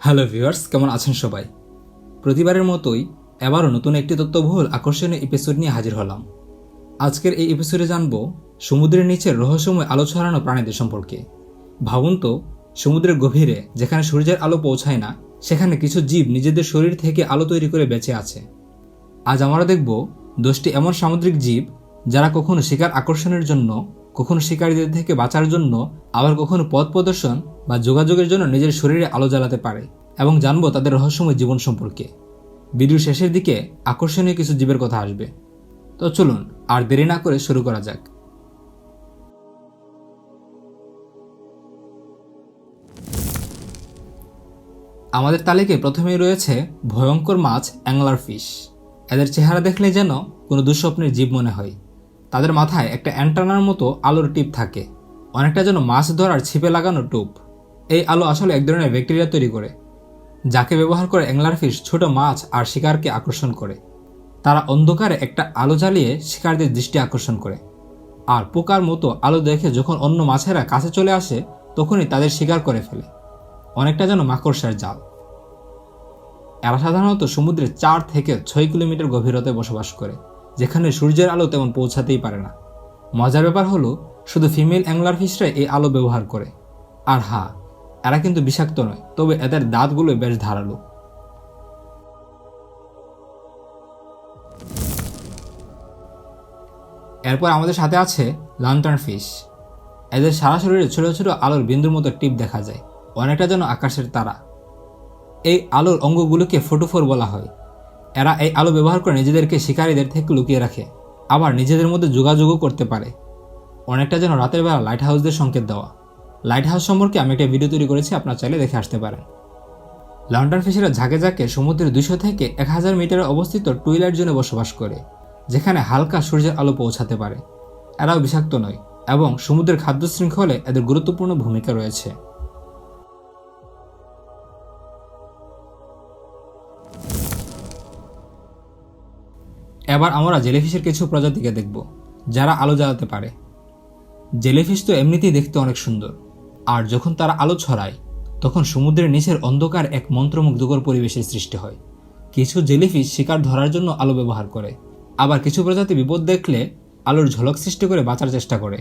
Hello viewers, কেমন আছেন সবাই? প্রতিবারের মতোই এবারও নতুন একটি তত্ত্ববহুল আকর্ষণীয় এপিসোড নিয়ে হাজির হলাম। আজকের এই এপিসোডে জানব সমুদ্রের নিচের রহস্যময় আলো ছড়ানো প্রাণীদের সম্পর্কে। ভাবুন তো, সমুদ্রের গভীরে যেখানে সূর্যের আলো পৌঁছায় না, সেখানে কিছু জীব নিজেদের শরীর থেকে আলো তৈরি করে বেঁচে আছে। আজ আমরা দেখব দশটি এমন সামুদ্রিক জীব যারা কখনো শিকার আকর্ষণের জন্য কখনো শিকারীদের থেকে বাঁচার জন্য, আবার কখনো পথ প্রদর্শন বা যোগাযোগের জন্য নিজের শরীরে আলো জ্বালাতে পারে এবং জানব তাদের রহস্যময় জীবন সম্পর্কে। ভিডিওর শেষের দিকে আকর্ষণীয় কিছু জীবের কথা আসবে। তো চলুন, আর দেরি না করে শুরু করা যাক। আমাদের তালিকায় প্রথমেই রয়েছে ভয়ঙ্কর মাছ অ্যাংলার ফিশ। এদের চেহারা দেখলে যেন কোনো দুঃস্বপ্নের জীব মনে হয়। তাদের মাথায় একটা অ্যান্টানার মতো আলোর টিপ থাকে। অনেকটা যেন মাছ ধরার ছিপে লাগানো টুপ। এই আলো আসলে এক ধরনের ব্যাকটেরিয়া তৈরি করে, যাকে ব্যবহার করে অ্যাংলার ফিশ ছোট মাছ আর শিকারকে আকর্ষণ করে। তারা অন্ধকারে একটা আলো জ্বালিয়ে শিকারদের দৃষ্টি আকর্ষণ করে। আর পোকার মতো আলো দেখে যখন অন্য মাছেরা কাছে চলে আসে, তখনই তাদের শিকার করে ফেলে। অনেকটা যেন মাকড়সার জাল। এরা সাধারণত সমুদ্রের চার থেকে ছয় কিলোমিটার গভীরতায় বসবাস করে। যেখানে সূর্যের আলো তেমন পৌঁছাতেই পারে না। মজার ব্যাপার হলো, শুধু ফিমেল অ্যাংলার ফিশরাই এই আলো ব্যবহার করে। আর হ্যাঁ এরা কিন্তু বিষাক্ত নয়, তবে এদের দাঁতগুলো বেশ ধারালো। এরপর আমাদের সাথে আছে লন্টার্ন ফিশ এদের সারা শরীরে ছোট ছোট আলোর বিন্দুর মতো টিপ দেখা যায়, অনেকটা যেন আকাশের তারা। এই আলোর অঙ্গগুলোকে ফোটোফোর বলা হয়। এরা এই আলো ব্যবহার করে নিজেদেরকে শিকারীদের থেকে লুকিয়ে রাখে, আবার নিজেদের মধ্যে যোগাযোগও করতে পারে। অনেকটা যেন রাতের বেলা লাইট হাউসদের সংকেত দেওয়া। লাইট হাউস সম্পর্কে আমি একটা ভিডিও তৈরি করেছি, আপনার চাইলে দেখে আসতে পারেন। লন্ডন ফিশেরা ঝাঁকে ঝাঁকে সমুদ্রের দুশো থেকে এক হাজার মিটারে অবস্থিত টুইলাইট জোনে বসবাস করে, যেখানে হালকা সূর্যের আলো পৌঁছাতে পারে। এরাও বিষাক্ত নয়, এবং সমুদ্রের খাদ্য শৃঙ্খলে এদের গুরুত্বপূর্ণ ভূমিকা রয়েছে। এবার আমরা জেলিফিশের কিছু প্রজাতিকে দেখব, যারা আলো জ্বালাতে পারে। জেলিফিশ তো এমনিতেই দেখতে অনেক সুন্দর, আর যখন তারা আলো ছড়ায়, তখন সমুদ্রের নিচের অন্ধকার এক মন্ত্রমুগ্ধকর পরিবেশের সৃষ্টি হয়। কিছু জেলিফিশ শিকার ধরার জন্য আলো ব্যবহার করে, আবার কিছু প্রজাতি বিপদ দেখলে আলোর ঝলক সৃষ্টি করে বাঁচার চেষ্টা করে।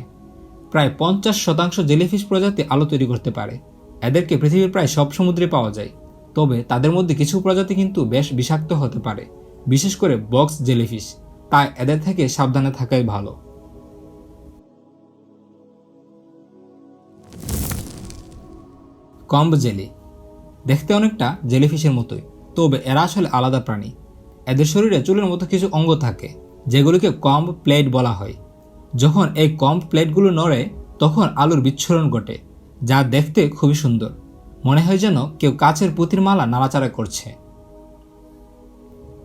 প্রায় পঞ্চাশ শতাংশ জেলিফিশ প্রজাতি আলো তৈরি করতে পারে। এদেরকে পৃথিবীর প্রায় সব সমুদ্রে পাওয়া যায়। তবে তাদের মধ্যে কিছু প্রজাতি কিন্তু বেশ বিষাক্ত হতে পারে। বিশেষ করে বক্স জেলিফিশ তাই এদের থেকে সাবধানে থাকাই ভালো। কম্ব জেলি, দেখতে অনেকটা জেলিফিশের মতোই, তবে এরা আসলে আলাদা প্রাণী। এদের শরীরে চুলের মতো কিছু অঙ্গ থাকে, যেগুলিকে কম্ব প্লেট বলা হয়। যখন এই কম্ব প্লেটগুলো নড়ে, তখন আলোর বিচ্ছুরণ ঘটে, যা দেখতে খুবই সুন্দর। মনে হয় যেন কেউ কাচের পুঁতির মালা নাড়াচাড়া করছে।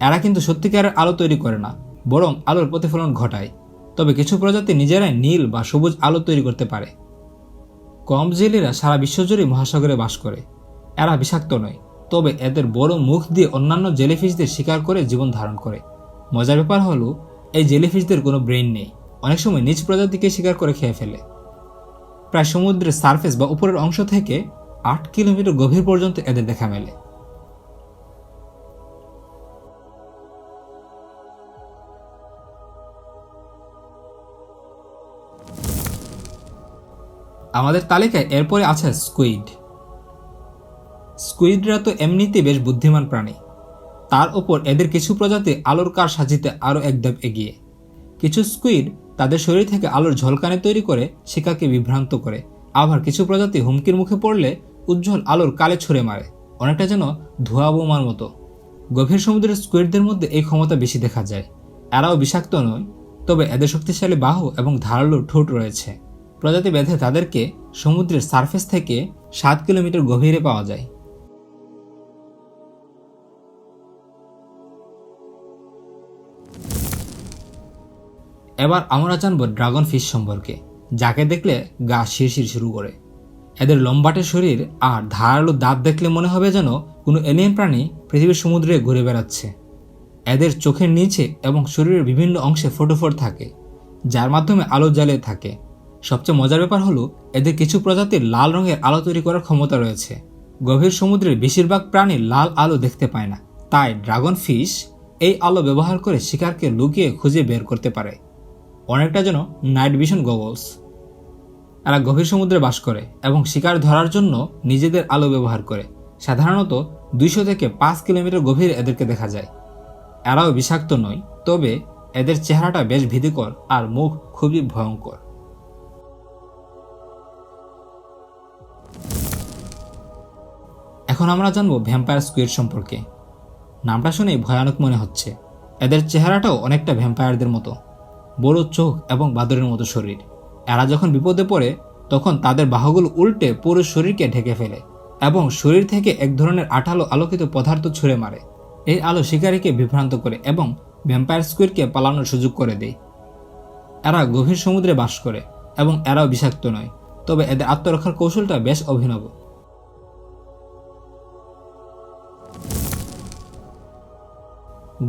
এরা কিন্তু সত্যিকারের আলো তৈরি করে না, বরং আলোর প্রতিফলন ঘটায়। তবে কিছু প্রজাতি নিজেরাই নীল বা সবুজ আলো তৈরি করতে পারে। কম জেলিরা সারা বিশ্বজুড়ে মহাসাগরে বাস করে। এরা বিষাক্ত নয়, তবে এদের বড় মুখ দিয়ে অন্যান্য জেলিফিশদের শিকার করে জীবন ধারণ করে। মজার ব্যাপার হলো, এই জেলিফিশদের কোনো ব্রেন নেই, অনেক সময় নিজ প্রজাতিকে শিকার করে খেয়ে ফেলে। প্রায় সমুদ্রের সারফেস বা উপরের অংশ থেকে আট কিলোমিটার গভীর পর্যন্ত এদের দেখা মেলে। আমাদের তালিকায় এরপরে আছে স্কুইড স্কুইডরা তো এমনিতে বেশ বুদ্ধিমান প্রাণী। তার ওপর এদের কিছু প্রজাতি আলোর কার সাজিতে আরও এক ধাপ এগিয়ে। কিছু স্কুইড তাদের শরীর থেকে আলোর ঝলকানি তৈরি করে শিকাকে বিভ্রান্ত করে। আবার কিছু প্রজাতি হুমকির মুখে পড়লে উজ্জ্বল আলোর কালে ছুঁড়ে মারে। অনেকটা যেন ধোয়া বোমার মতো। গভীর সমুদ্রের স্কুইডদের মধ্যে এই ক্ষমতা বেশি দেখা যায়। এরাও বিষাক্ত নয়, তবে এদের শক্তিশালী বাহু এবং ধারালো ঠোঁট রয়েছে। প্রজাতি বেঁধে তাদেরকে সমুদ্রের সারফেস থেকে সাত কিলোমিটার গভীরে পাওয়া যায়। এবার আমরা জানব ড্রাগন ফিশ সম্পর্কে, যাকে দেখলে গা শিরশির শুরু করে। এদের লম্বাটে শরীর আর ধারালো দাঁত দেখলে মনে হবে যেন কোনো এলিয়েন প্রাণী পৃথিবীর সমুদ্রে ঘুরে বেড়াচ্ছে। এদের চোখের নিচে এবং শরীরের বিভিন্ন অংশে ফোটোফোট থাকে, যার মাধ্যমে আলো জ্বালিয়ে থাকে। সবচেয়ে মজার ব্যাপার হলো, এদের কিছু প্রজাতির লাল রঙের আলো তৈরি করার ক্ষমতা রয়েছে। গভীর সমুদ্রের বেশিরভাগ প্রাণী লাল আলো দেখতে পায় না। তাই ড্রাগন ফিশ এই আলো ব্যবহার করে শিকারকে লুকিয়ে খুঁজে বের করতে পারে। অনেকটা যেন নাইট ভিশন গগলস। এরা গভীর সমুদ্রে বাস করে এবং শিকার ধরার জন্য নিজেদের আলো ব্যবহার করে। সাধারণত দুইশো থেকে পাঁচ কিলোমিটার গভীর এদেরকে দেখা যায়। এরাও বিষাক্ত নয়, তবে এদের চেহারাটা বেশ ভীতিকর আর মুখ খুবই ভয়ঙ্কর। এখন আমরা জানব ভ্যাম্পায়ার স্কুইড সম্পর্কে। নামটা শুনেই ভয়ানক মনে হচ্ছে। এদের চেহারাটাও অনেকটা ভ্যাম্পায়ারদের মতো। বড় চোখ এবং বাদরের মতো শরীর। এরা যখন বিপদে পড়ে, তখন তাদের বাহুগুলো উল্টে পুরো শরীরকে ঢেকে ফেলে এবং শরীর থেকে এক ধরনের আঠালো আলোকিত পদার্থ ছুঁড়ে মারে। এই আলো শিকারীকে বিভ্রান্ত করে এবং ভ্যাম্পায়ার স্কুইডকে পালানোর সুযোগ করে দেয়। এরা গভীর সমুদ্রে বাস করে এবং এরাও বিষাক্ত নয়, তবে এদের আত্মরক্ষার কৌশলটা বেশ অভিনব।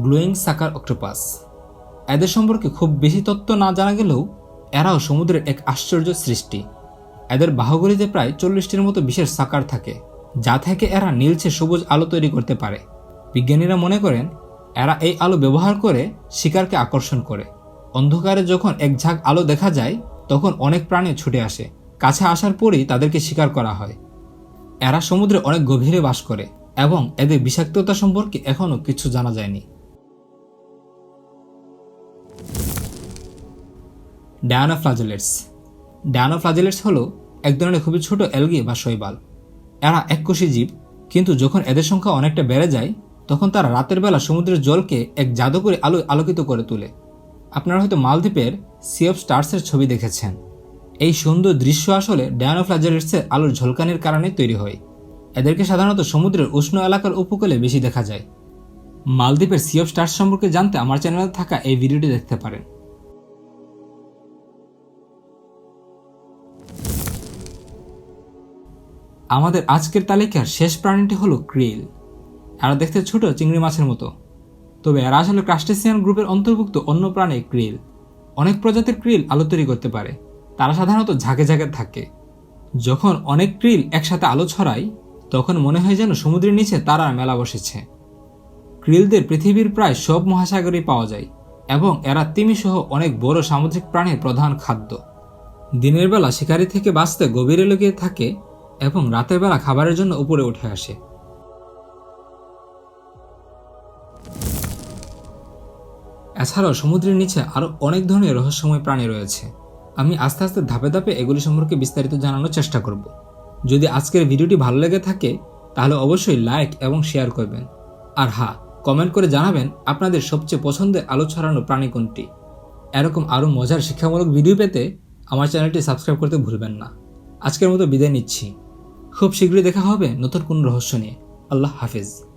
গ্লোয়িং সাকার অক্টোপাস। এদের সম্পর্কে খুব বেশি তত্ত্ব না জানা গেলেও এরাও সমুদ্রের এক আশ্চর্য সৃষ্টি। এদের বাহুগুলিতে প্রায় চল্লিশটির মতো বিশেষ সাকার থাকে, যা থেকে এরা নীলছে সবুজ আলো তৈরি করতে পারে। বিজ্ঞানীরা মনে করেন, এরা এই আলো ব্যবহার করে শিকারকে আকর্ষণ করে। অন্ধকারে যখন এক ঝাঁক আলো দেখা যায়, তখন অনেক প্রাণী ছুটে আসে। কাছে আসার পরই তাদেরকে শিকার করা হয়। এরা সমুদ্রে অনেক গভীরে বাস করে, এবং এদের বিষাক্ততা সম্পর্কে এখনও কিছু জানা যায়নি। ডায়ানোফ্লাজেলেটস। ডায়ানোফ্লাজেলেটস হল এক ধরনের খুবই ছোট অ্যালগি বা শৈবাল। এরা এককোষী জীব, কিন্তু যখন এদের সংখ্যা অনেকটা বেড়ে যায়, তখন তারা রাতের বেলা সমুদ্রের জলকে এক জাদুকরী আলো আলোকিত করে তোলে। আপনারা হয়তো মালদ্বীপের সি অফ স্টার্সের ছবি দেখেছেন। এই সুন্দর দৃশ্য আসলে ডায়ানোফ্লাজেলেটসের আলোর ঝলকানির কারণে তৈরি হয়। এদেরকে সাধারণত সমুদ্রের উষ্ণ এলাকার উপকূলে বেশি দেখা যায়। মালদ্বীপের সি অফ স্টার্স সম্পর্কে জানতে আমার চ্যানেলে থাকা এই ভিডিওটি দেখতে পারেন। আমাদের আজকের তালিকার শেষ প্রাণীটি হলো ক্রিল। এরা দেখতে ছোট, চিংড়ি মাছের মতো। তবে এরা আসলে ক্রাস্টেসিয়ান গ্রুপের অন্তর্ভুক্ত অন্য প্রাণী ক্রিল। অনেক প্রজাতির ক্রিল আলো তৈরি করতে পারে। তারা সাধারণত ঝাঁকে ঝাঁকে থাকে। যখন অনেক ক্রিল একসাথে আলো ছড়ায়, তখন মনে হয় যেন সমুদ্রের নিচে তারার মেলা বসেছে। ক্রিলদের পৃথিবীর প্রায় সব মহাসাগরেই পাওয়া যায় এবং এরা তিমিসহ অনেক বড় সামুদ্রিক প্রাণীর প্রধান খাদ্য। দিনের বেলা শিকারি থেকে বাঁচতে গভীরে লুকিয়ে থাকে এবং রাতের বেলা খাবারের জন্য উপরে উঠে আসে। এছাড়াও সমুদ্রের নিচে আরও অনেক ধরনের রহস্যময় প্রাণী রয়েছে। আমি আস্তে আস্তে ধাপে ধাপে এগুলি সম্পর্কে বিস্তারিত জানানোর চেষ্টা করব। যদি আজকের ভিডিওটি ভালো লেগে থাকে, তাহলে অবশ্যই লাইক এবং শেয়ার করবেন। আর হ্যাঁ কমেন্ট করে জানাবেন আপনাদের সবচেয়ে পছন্দের আলো ছড়ানো প্রাণী কোনটি। এরকম আরও মজার শিক্ষামূলক ভিডিও পেতে আমার চ্যানেলটি সাবস্ক্রাইব করতে ভুলবেন না। আজকের মতো বিদায় নিচ্ছি। খুব শীঘ্রই দেখা হবে নতুন কোন রহস্য নিয়ে। আল্লাহ হাফিজ।